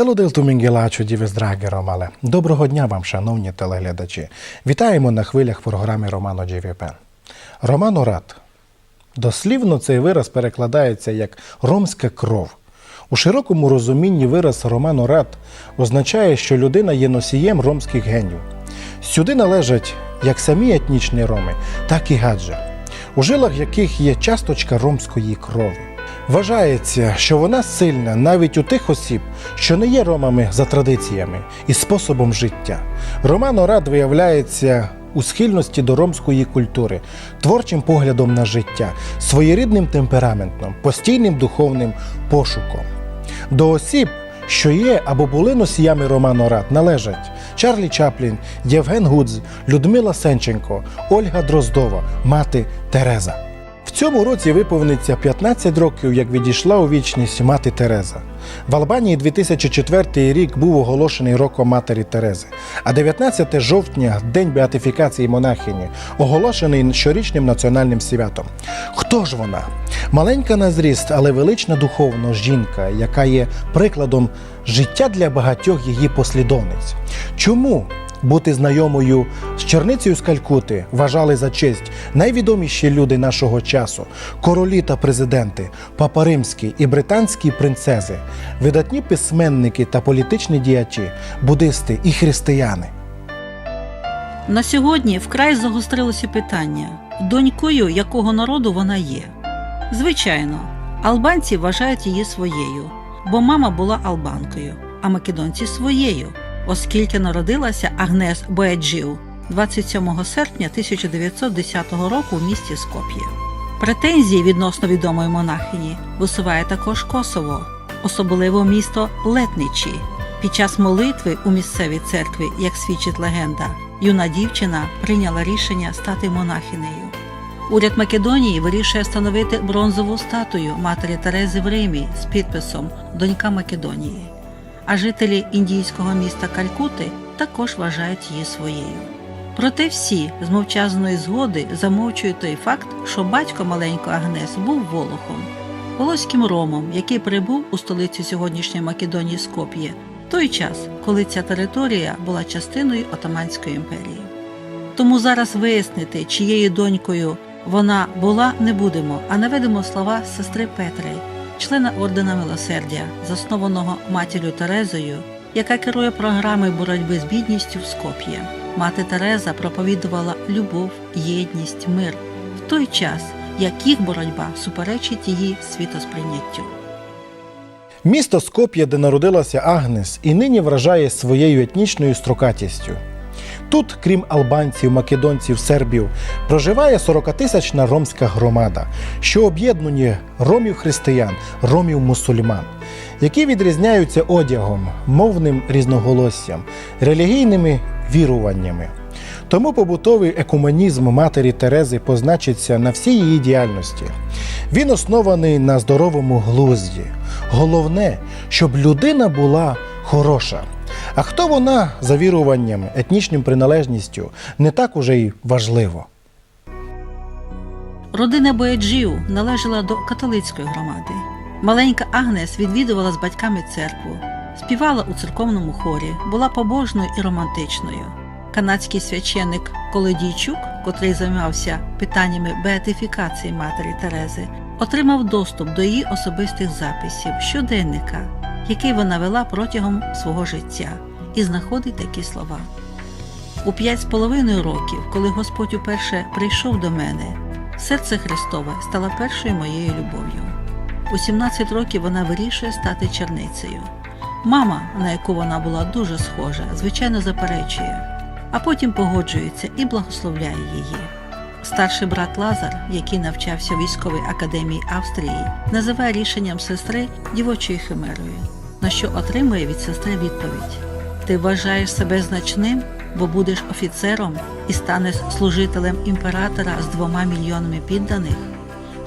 Дело дел Тумінгелачу дівес драге Ромале. Доброго дня вам, шановні телеглядачі. Вітаємо на хвилях програми Романо ДВП. Романо рад. Дослівно цей вираз перекладається як ромська кров. У широкому розумінні вираз Романо рад означає, що людина є носієм ромських генів. Сюди належать як самі етнічні роми, так і гаджа, у жилах яких є часточка ромської крові. Вважається, що вона сильна навіть у тих осіб, що не є ромами за традиціями і способом життя. Романо Рад виявляється у схильності до ромської культури, творчим поглядом на життя, своєрідним темпераментом, постійним духовним пошуком. До осіб, що є або були носіями Романо Рад, належать Чарлі Чаплін, Євген Гудз, Людмила Сенченко, Ольга Дроздова, мати Тереза. В цьому році виповниться 15 років, як відійшла у вічність мати Тереза. В Албанії 2004 рік був оголошений роком матері Терези, а 19 жовтня, день беатифікації монахині, оголошений щорічним національним святом. Хто ж вона? Маленька на зріст, але велична духовно жінка, яка є прикладом життя для багатьох її послідовниць. Чому бути знайомою з черницею з Калькути вважали за честь найвідоміші люди нашого часу: королі та президенти, папа римський і британські принцези, видатні письменники та політичні діячі, буддисти і християни. На сьогодні вкрай загострилося питання, донькою якого народу вона є. Звичайно, албанці вважають її своєю, бо мама була албанкою, а македонці своєю, оскільки народилася Агнес Бояджіу 27 серпня 1910 року в місті Скоп'є. Претензії відносно відомої монахині висуває також Косово, особливо місто Летничі. Під час молитви у місцевій церкві, як свідчить легенда, юна дівчина прийняла рішення стати монахинею. Уряд Македонії вирішує встановити бронзову статую матері Терези в Римі з підписом Донька Македонії. А жителі індійського міста Калькути також вважають її своєю. Проте всі з мовчазної згоди замовчують той факт, що батько маленької Агнес був волохом, волоським ромом, який прибув у столицю сьогоднішньої Македонії Скоп'є той час, коли ця територія була частиною Отаманської імперії. Тому зараз вияснити, чиєю донькою вона була, не будемо, а наведемо слова сестри Петри, члена ордена милосердя, заснованого матір'ю Терезою, яка керує програмою боротьби з бідністю в Скоп'є. Мати Тереза проповідувала любов, єдність, мир в той час, як їх боротьба суперечить її світосприйняттю. Місто Скоп'є, де народилася Агнес, і нині вражає своєю етнічною строкатістю. Тут, крім албанців, македонців, сербів, проживає 40-тисячна ромська громада, що об'єднує ромів-християн, ромів-мусульман, які відрізняються одягом, мовним різноголоссям, релігійними віруваннями. Тому побутовий екуменізм матері Терези позначиться на всій її діяльності. Він оснований на здоровому глузді. Головне, щоб людина була хороша. А хто вона за віруванням, етнічним приналежністю, не так уже й важливо. Родина Бояджіу належала до католицької громади. Маленька Агнес відвідувала з батьками церкву, співала у церковному хорі, була побожною і романтичною. Канадський священник Колодійчук, котрий займався питаннями беатифікації матері Терези, отримав доступ до її особистих записів щоденника, який вона вела протягом свого життя, і знаходить такі слова. У п'ять з половиною років, коли Господь уперше прийшов до мене, серце Христове стало першою моєю любов'ю. У 17 років вона вирішує стати черницею. Мама, на яку вона була дуже схожа, звичайно заперечує, а потім погоджується і благословляє її. Старший брат Лазар, який навчався військовій академії Австрії, називає рішенням сестри дівочою химерою, на що отримує від сестри відповідь: Ти вважаєш себе значним, бо будеш офіцером і станеш служителем імператора з двома мільйонами підданих.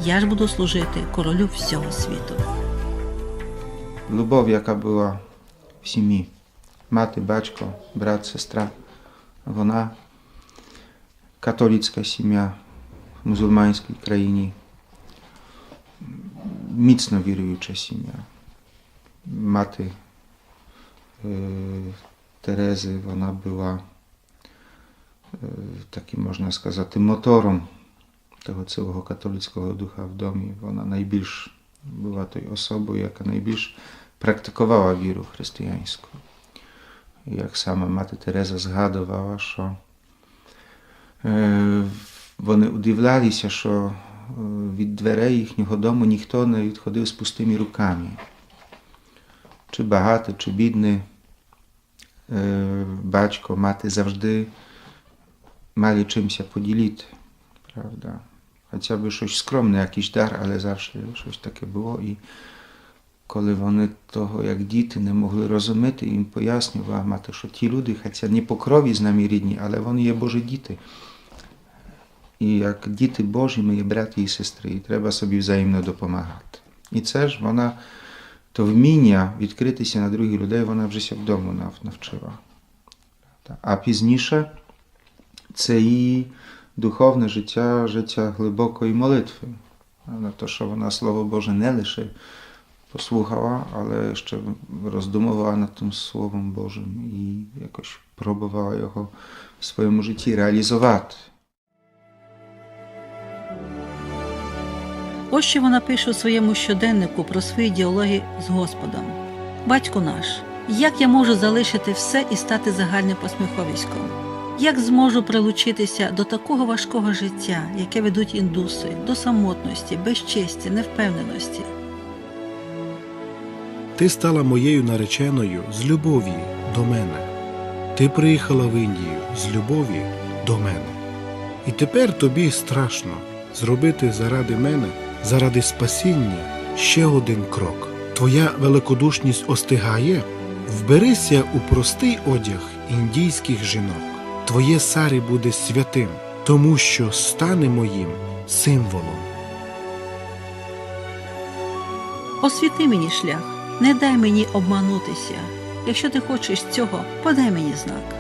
Я ж буду служити королю всього світу. Любов, яка була в сім'ї. Мати, батько, брат, сестра. Вона католицька сім'я в мусульманській країні. Міцно віруюча сім'я. Мати Терези вона була е, таким, можна сказати, мотором того цілого католицького духа в домі. Вона найбільш була тою особою, яка найбільш практикувала віру християнську. І Як саме мати Тереза згадувала, що е, вони удивлялися, що е, від дверей їхнього дому ніхто не відходив з пустими руками. Чи багатий, чи бідний, е, батько, мати завжди мали чимся поділити, правда? Хоча б щось скромне, якийсь дар, але завжди щось таке було. І коли вони того, як діти, не могли розуміти, їм пояснювала мати, що ті люди, хоча не по крові з нами рідні, але вони є Божі діти. І як діти Божі, ми є браті і сестри, і треба собі взаємно допомагати. І це ж вона, то вміння відкритися на других людей, вона вже вдома навчила. А пізніше це її духовне життя, життя глибокої молитви. На те, що вона Слово Боже не лише послухала, але ще роздумувала над тим Словом Божим і якось пробувала його в своєму житті реалізувати. Ось що вона пише у своєму щоденнику про свої діалоги з Господом. Батько наш, як я можу залишити все і стати загальним посміховиськом? Як зможу прилучитися до такого важкого життя, яке ведуть індуси, до самотності, безчесті, невпевненості? Ти стала моєю нареченою з любові до мене. Ти приїхала в Індію з любові до мене. І тепер тобі страшно зробити заради мене, заради спасіння ще один крок. Твоя великодушність остигає. Вберися у простий одяг індійських жінок. Твоє сарі буде святим, тому що стане моїм символом. Освіти мені шлях, не дай мені обманутися. Якщо ти хочеш цього, подай мені знак.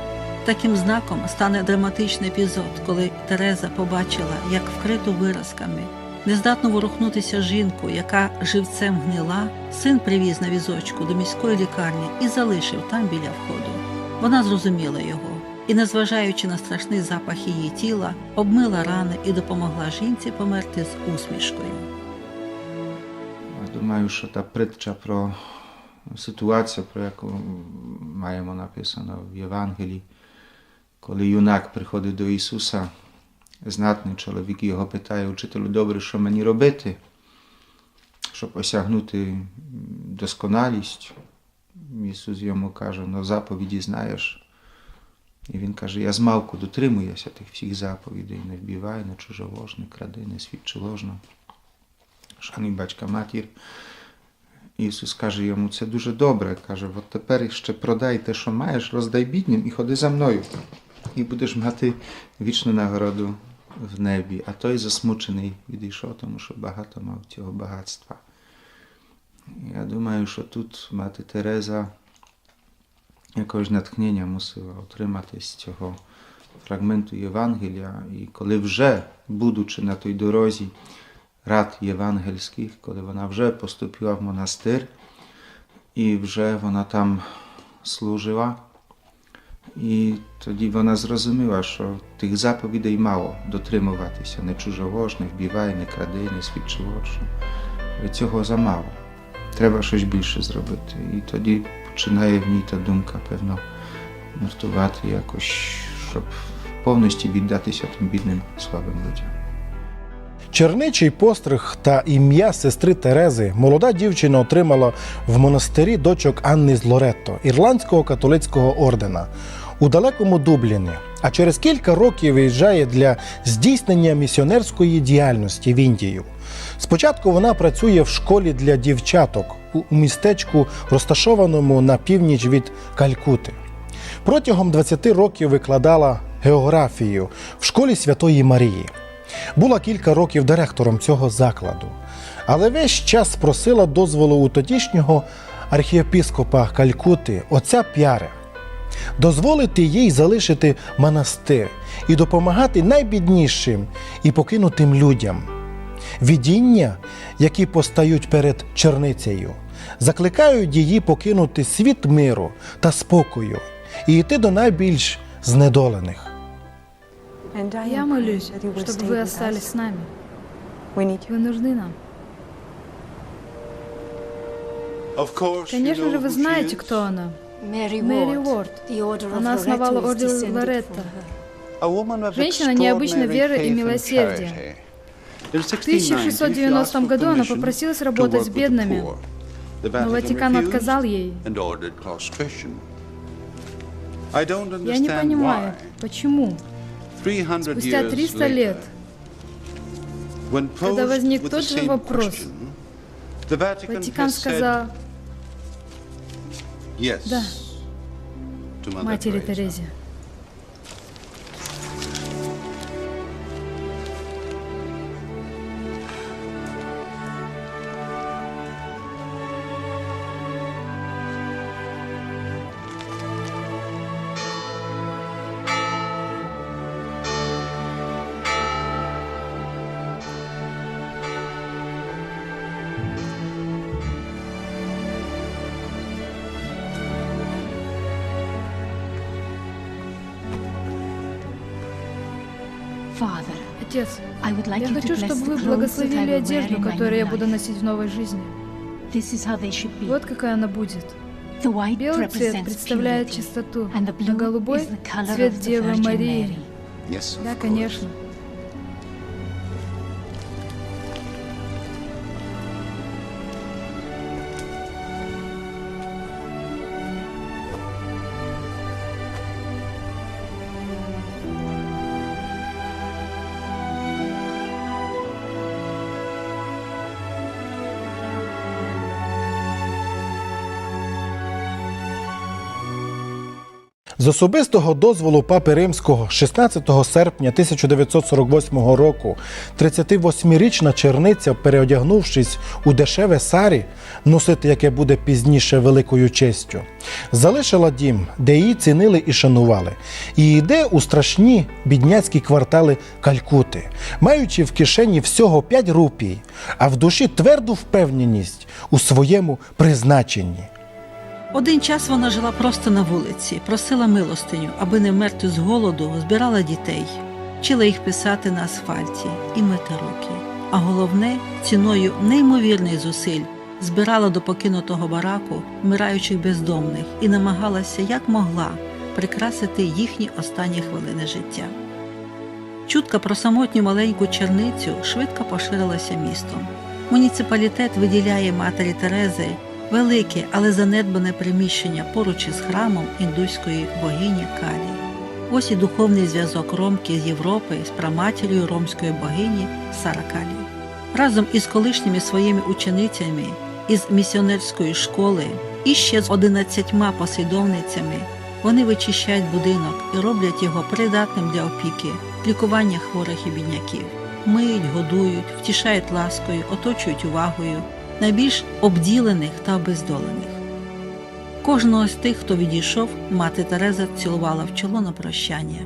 Таким знаком стане драматичний епізод, коли Тереза побачила, як вкриту виразками, нездатну ворухнутися жінку, яка живцем гнила, син привіз на візочку до міської лікарні і залишив там біля входу. Вона зрозуміла його і, незважаючи на страшний запах її тіла, обмила рани і допомогла жінці померти з усмішкою. Думаю, що та притча про ситуацію, про яку маємо написано в Євангелії, коли юнак приходить до Ісуса, знатний чоловік його питає, учителю, добре, що мені робити, щоб осягнути досконалість. Ісус йому каже, ну заповіді знаєш. І він каже, я змалку дотримуюся тих всіх заповідей, не вбивай, не чужовож, не кради, не свідчи ложно. Шануй батька матір. Ісус каже йому, це дуже добре. Каже, от тепер ще продай те, що маєш, роздай біднім і ходи за мною. І будеш мати вічну нагороду в небі. А той засмучений відійшов, тому що багато мав цього багатства. Я думаю, що тут мати Тереза якогось натхнення мусила отримати з цього фрагменту Євангелія. І коли вже, будучи на той дорозі, рад євангельських, коли вона вже поступила в монастир, і вже вона там служила. І тоді вона зрозуміла, що тих заповідей мало дотримуватися, не чужовож, не вбивай, не кради, не свідчи. Цього замало. Треба щось більше зробити. І тоді починає в ній та думка, певно, нартувати якось, щоб повністю віддатися тим бідним слабим людям. Черничий постриг та ім'я сестри Терези молода дівчина отримала в монастирі дочок Анни з Лоретто, ірландського католицького ордена у далекому Дубліні. А через кілька років виїжджає для здійснення місіонерської діяльності в Індію. Спочатку вона працює в школі для дівчаток у містечку, розташованому на північ від Калькути. Протягом 20 років викладала географію в школі Святої Марії. Була кілька років директором цього закладу, але весь час просила дозволу у тодішнього архієпископа Калькути, отця П'яре, дозволити їй залишити монастир і допомагати найбіднішим і покинутим людям. Видіння, які постають перед черницею, закликають її покинути світ миру та спокою і йти до найбільш знедолених. Я молюсь, чтобы вы остались с нами. Вы нужны нам. Конечно же, вы знаете, кто она. Мэри Уорд. Она основала орден Лоретта. Женщина необычной веры и милосердия. В 1690 году она попросилась работать с бедными, Но Ватикан отказал ей. Я не понимаю, почему. Спустя 300 лет, когда возник тот же вопрос, Ватикан сказал «Да» матери Терезе. я хочу, чтобы вы благословили одежду, которую я буду носить в новой жизни. Вот какая она будет. Белый цвет представляет чистоту, а голубой — цвет Девы Марии. Да, конечно. Особистого дозволу Папи Римського 16 серпня 1948 року 38-річна черниця, переодягнувшись у дешеве сарі, носити яке буде пізніше великою честю, залишила дім, де її цінили і шанували, і йде у страшні бідняцькі квартали Калькути, маючи в кишені всього 5 рупій, а в душі тверду впевненість у своєму призначенні. Один час вона жила просто на вулиці, просила милостиню, аби не вмерти з голоду, збирала дітей, вчила їх писати на асфальті і мити руки. А головне, ціною неймовірних зусиль збирала до покинутого бараку вмираючих бездомних і намагалася як могла прикрасити їхні останні хвилини життя. Чутка про самотню маленьку черницю швидко поширилася містом. Муніципалітет виділяє матері Терези велике, але занедбане приміщення поруч із храмом індуської богині Калі. Ось і духовний зв'язок Ромки з Європи з праматір'ю ромської богині Саракалі. Разом із колишніми своїми ученицями із місіонерської школи і ще з одинадцятьма послідовницями вони вичищають будинок і роблять його придатним для опіки, лікування хворих і бідняків, миють, годують, втішають ласкою, оточують увагою найбільш обділених та обездолених. Кожного з тих, хто відійшов, мати Тереза цілувала в чоло на прощання.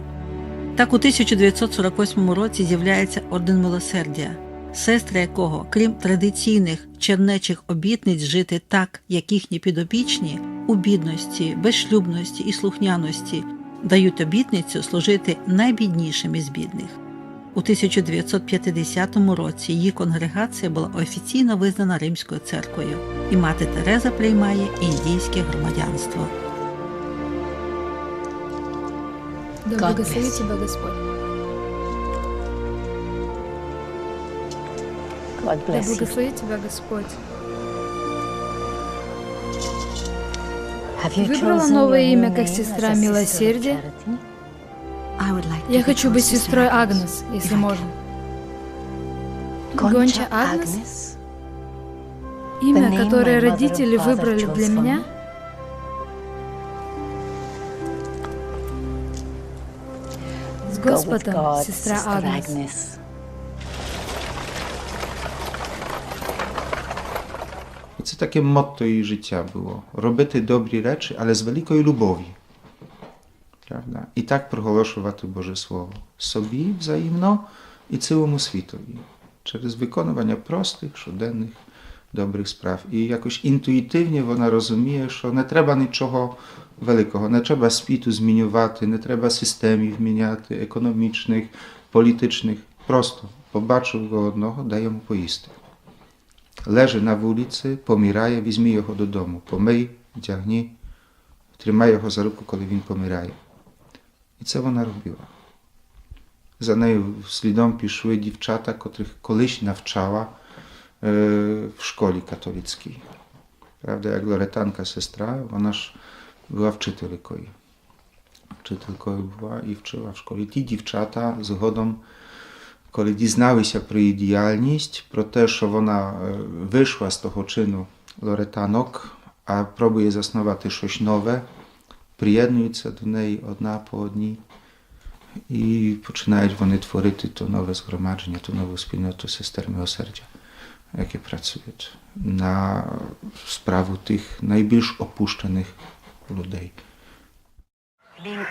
Так у 1948 році з'являється орден милосердя, сестри якого, крім традиційних чернечих обітниць жити так, як їхні підопічні, у бідності, безшлюбності і слухняності, дають обітницю служити найбіднішим із бідних. У 1950 році її конгрегація була офіційно визнана Римською церквою, і мати Тереза приймає індійське громадянство. Да God благословит bless. Господь. God bless благословит тебя Господь. Выбрала новое имя как сестра милосердия? Я хочу быть сестрой Агнес, если можно. Гонча Агнес? Имя, которое родители выбрали для меня? С Господом, сестра Агнес. Це таке мотто її життя було. Робити добрі речі, але з великою любов'ю. Правда? І так проголошувати Боже Слово. Собі взаємно і цілому світові. Через виконування простих, щоденних добрих справ. І якось інтуїтивно вона розуміє, що не треба нічого великого, не треба світу змінювати, не треба системів міняти, економічних, політичних. Просто побачив його одного, дай йому поїсти. Лежить на вулиці, помирає, візьми його додому, помий, вдягні, тримай його за руку, коли він помирає. І це вона робила. За нею слідом пішли дівчата, котрих колись навчала е, в школі католицькій. Правда, як Лоретанка сестра, вона ж була вчителькою. Вчителькою була і вчила в школі. Ті дівчата згодом, коли дізналися про її діяльність, про те, що вона е, вийшла з того чину Лоретанок, а пробує заснувати щось нове, приєднуються до неї одна по одній. І починають вони творити то нове згромадження, ту нову спільноту сестер милосердя, які працюють на справу тих найбільш опущених людей.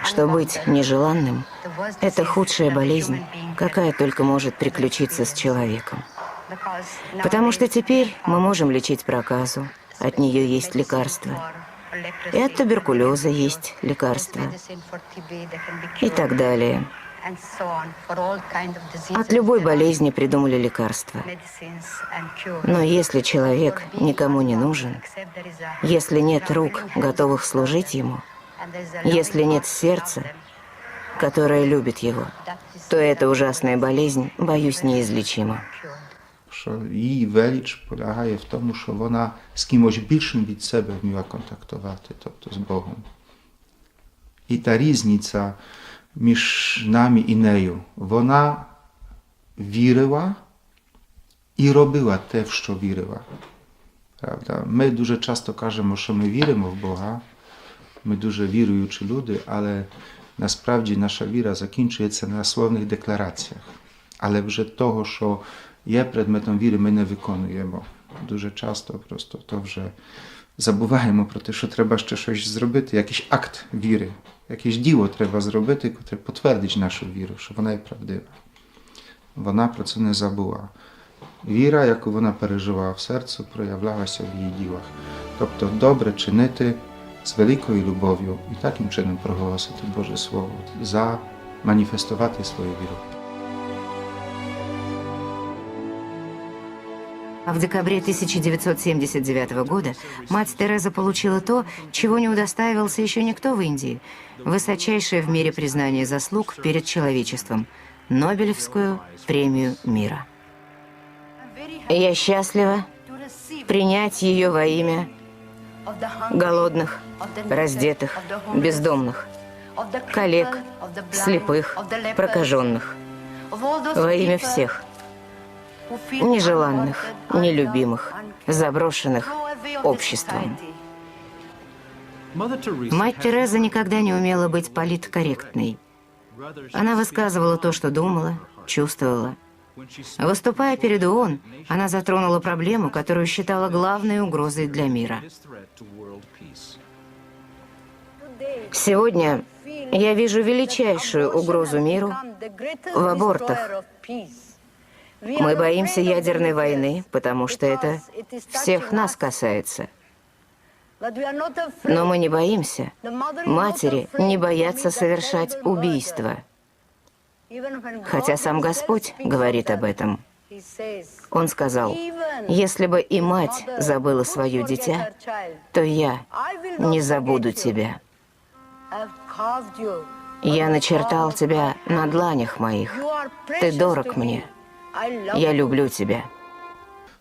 Что быть нежеланным – это худшая болезнь, какая только может приключиться с человеком. Потому что теперь мы можем лечить проказу, от нее есть лекарство. И от туберкулеза есть лекарство. И так далее. От любой болезни придумали лекарства. Но если человек никому не нужен, если нет рук, готовых служить ему, если нет сердца, которое любит его, то эта ужасная болезнь, боюсь, неизлечима. Що її велич полягає в тому, що вона з кимось більшим від себе вміла контактувати, тобто з Богом. І та різниця між нами і нею, вона вірила і робила те, в що вірила. Правда? Ми дуже часто кажемо, що ми віримо в Бога, ми дуже віруючі люди, але насправді наша віра закінчується на словних деклараціях. Але вже того, що є предметом віри, ми не виконуємо. Дуже часто просто то вже забуваємо про те, що треба ще щось зробити, якийсь акт віри, якесь діло треба зробити, яке підтвердить нашу віру, що вона є правдива. Вона про це не забула. Віра, яку вона переживала в серці, проявлялася в її ділах. Тобто добре чинити з великою любов'ю і таким чином проголосити Боже Слово, заманіфестувати свою віру. А в декабре 1979 года мать Тереза получила то, чего не удостаивался еще никто в Индии – высочайшее в мире признание заслуг перед человечеством – Нобелевскую премию мира. Я счастлива принять ее во имя голодных, раздетых, бездомных, коллег, слепых, прокаженных, во имя всех, нежеланных, нелюбимых, заброшенных обществом. Мать Тереза никогда не умела быть политкорректной. Она высказывала то, что думала, чувствовала. Выступая перед ООН, она затронула проблему, которую считала главной угрозой для мира. Сегодня я вижу величайшую угрозу миру в абортах. Мы боимся ядерной войны, потому что это всех нас касается. Но мы не боимся. Матери не боятся совершать убийство. Хотя сам Господь говорит об этом. Он сказал, если бы и мать забыла свое дитя, то я не забуду тебя. Я начертал тебя на дланях моих. Ты дорог мне. Я люблю тебя.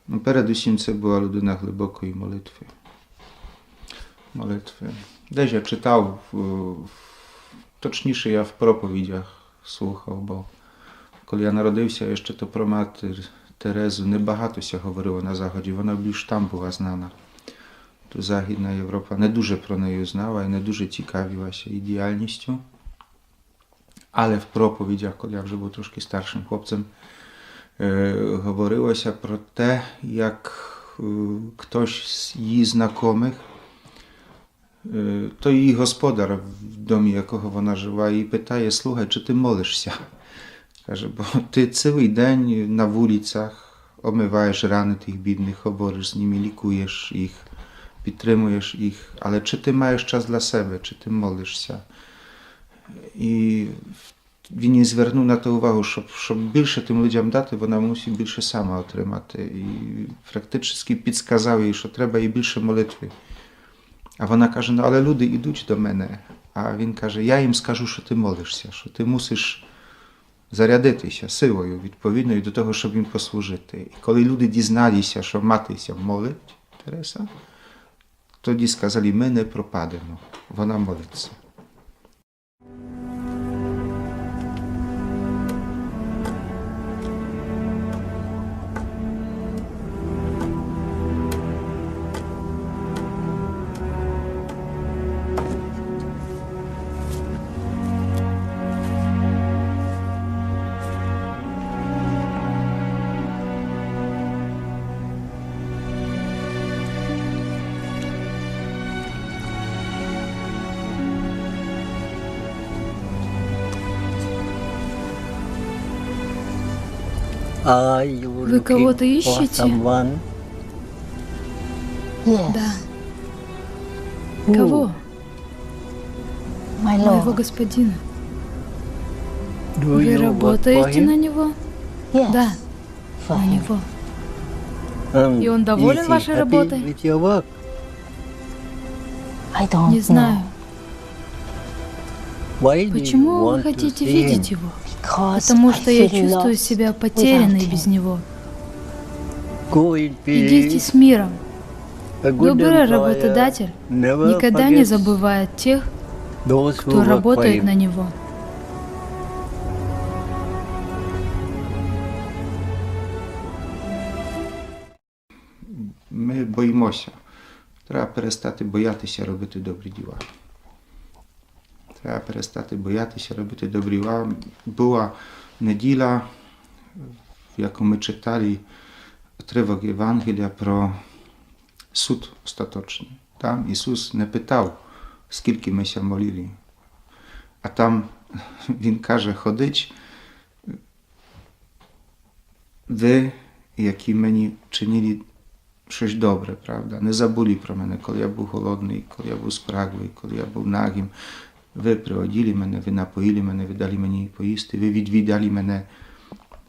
Ну, передусім це була людина глибокої молитви. Молитви. Десь я читав, в- точніше я в проповідях слухав, бо коли я народився, я ще то про матір Терезу небагатося говорило на Заході, вона більш там була знана. То Західна Європа не дуже про неї знала і не дуже цікавилася її діяльністю. Але в проповідях, коли я вже був трошки старшим хлопцем, е, говорилося про те, як е, хтось з її знайомих, е, то її господар, в домі якого вона жила, і питає: слухай, чи ти молишся? Каже, бо ти цілий день на вулицях, омиваєш рани тих бідних, говориш з ними, лікуєш їх, підтримуєш їх. Але чи ти маєш час для себе, чи ти молишся? І він і звернув на те увагу, щоб, щоб більше тим людям дати, вона мусить більше сама отримати. І практично підсказав їй, що треба і більше молитви. А вона каже: ну але люди йдуть до мене. А він каже: Я їм скажу, що ти молишся, що ти мусиш зарядитися силою відповідною до того, щоб їм послужити. І коли люди дізналися, що матися молить Тереса, тоді сказали, ми не пропадемо, вона молиться. Вы кого-то ищете? Да. Кого? Моего господина. Вы работаете на него? Да, на него. И он доволен вашей работой? Не знаю. Почему вы хотите видеть его? Потому что я чувствую себя потерянной без него. Идите с миром. Добрый работодатель никогда не забывает тех, кто работает на него. Ми боїмося. Треба перестати боятися робити добрі діла. Треба перестати боятися робити добрі діла. Була неділя, в яку ми читали тривок Євангелія про суд остаточний. Там Ісус не питав, скільки ми ся молили. А там Він каже, ходить, ви, які мені чинили щось добре, правда? Не забули про мене, коли я був голодний, коли я був спраглий, коли я був нагим. Ви приводили мене, ви напоїли мене, ви дали мені поїсти, ви відвідали мене.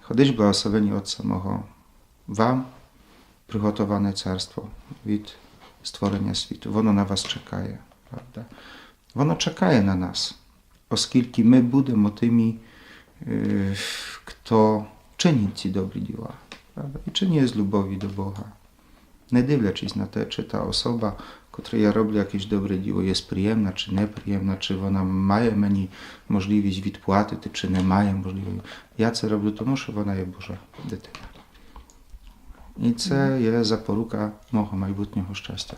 Ходиш благословені от самого. Вам приготоване царство від створення світу. Воно на вас чекає, правда? Воно чекає на нас, оскільки ми будемо тими, е, хто чинить ці добрі діла. Правда? І чинить з любові до Бога. Не дивлячись на те, чи та особа, котра я роблю якесь добре діло, є приємна чи неприємна, чи вона має мені можливість відплатити, чи не має можливості. Я це роблю тому, що вона є Божа дитина. І це є запорука мого майбутнього щастя.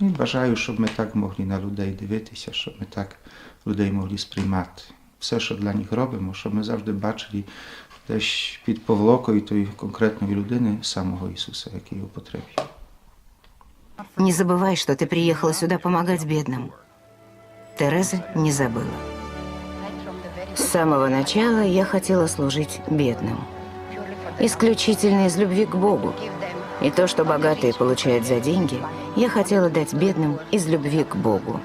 І бажаю, щоб ми так могли на людей дивитися, щоб ми так людей могли сприймати. Все, що для них робимо, щоб ми завжди бачили десь під повлокою тої конкретної людини самого Ісуса, який його потребує. Не забывай, что ты приехала сюда помогать бедным. Тереза не забыла. С самого начала я хотела служить бедным. Исключительно из любви к Богу. И то, что богатые получают за деньги, я хотела дать бедным из любви к Богу.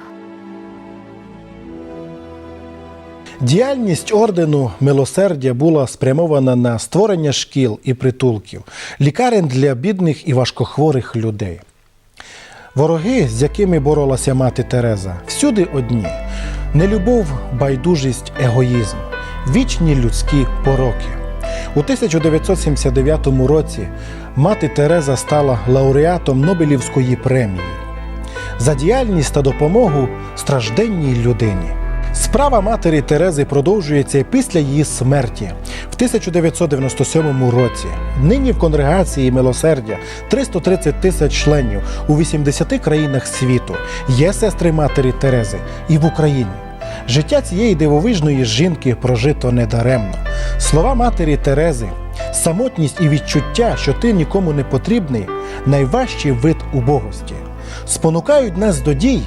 Діяльність ордену милосердя була спрямована на створення шкіл і притулків, лікарень для бідних і важкохворих людей. Вороги, з якими боролася мати Тереза, всюди одні: нелюбов, байдужість, егоїзм, вічні людські пороки. У 1979 році мати Тереза стала лауреатом Нобелівської премії за діяльність та допомогу стражденній людині. Справа матері Терези продовжується після її смерті в 1997 році. Нині в конгрегації милосердя 330 тисяч членів у 80 країнах світу. Є сестри матері Терези і в Україні. Життя цієї дивовижної жінки прожито недаремно. Слова матері Терези, самотність і відчуття, що ти нікому не потрібний, найважчий вид убогості, спонукають нас до дій,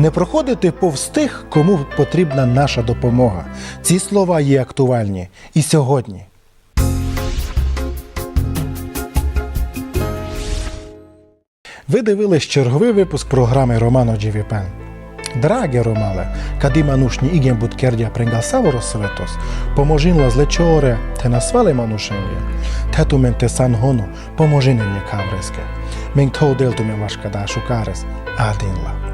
не проходити повз тих, кому потрібна наша допомога. Ці слова є актуальні і сьогодні. Ви дивились черговий випуск програми Романо Джівіпен. Драге Ромале, кади манушні іген будкердя прингасаво светос, поможінла злечоре, те насвале манушенге, те тументе сангону, поможінення кавреске. Мен тол делтуме вашкада шукарес, адинла.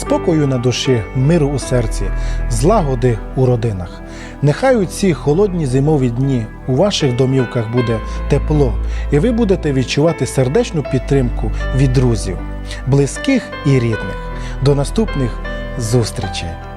Спокою на душі, миру у серці, злагоди у родинах. Нехай у ці холодні зимові дні у ваших домівках буде тепло, і ви будете відчувати сердечну підтримку від друзів, близьких і рідних. До наступних зустрічей!